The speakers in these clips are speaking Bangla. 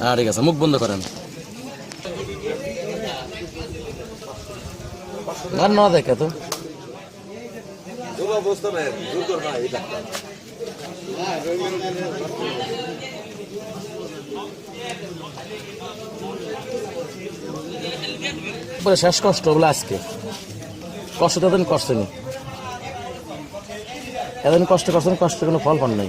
হ্যাঁ। ঠিক আছে, মুখ বন্ধ করেন। আর না দেখে তো। শেষ কষ্ট বলে আজকে। কষ্ট তো এতদিন করছেনি। এতদিন কষ্ট করছেন কষ্ট কোনো ফল পান নাই।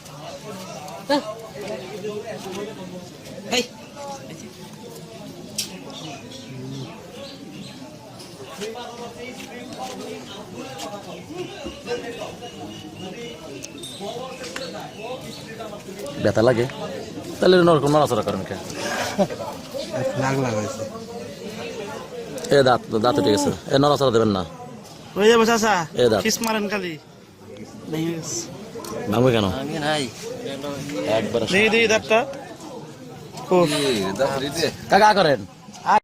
ব্যথা লাগে? তাহলে নরকম নড়াচড়া করেন কে? লাগাইছে এ দাঁত দাঁত উঠে গেছে। এ নড়াচড়া দেবেন না। হয়ে যাবে চাচা। এ দাঁত। মারেন খালি। ভাঙবে কেন? একবার দিদি দাঁতটা। কাকা করেন।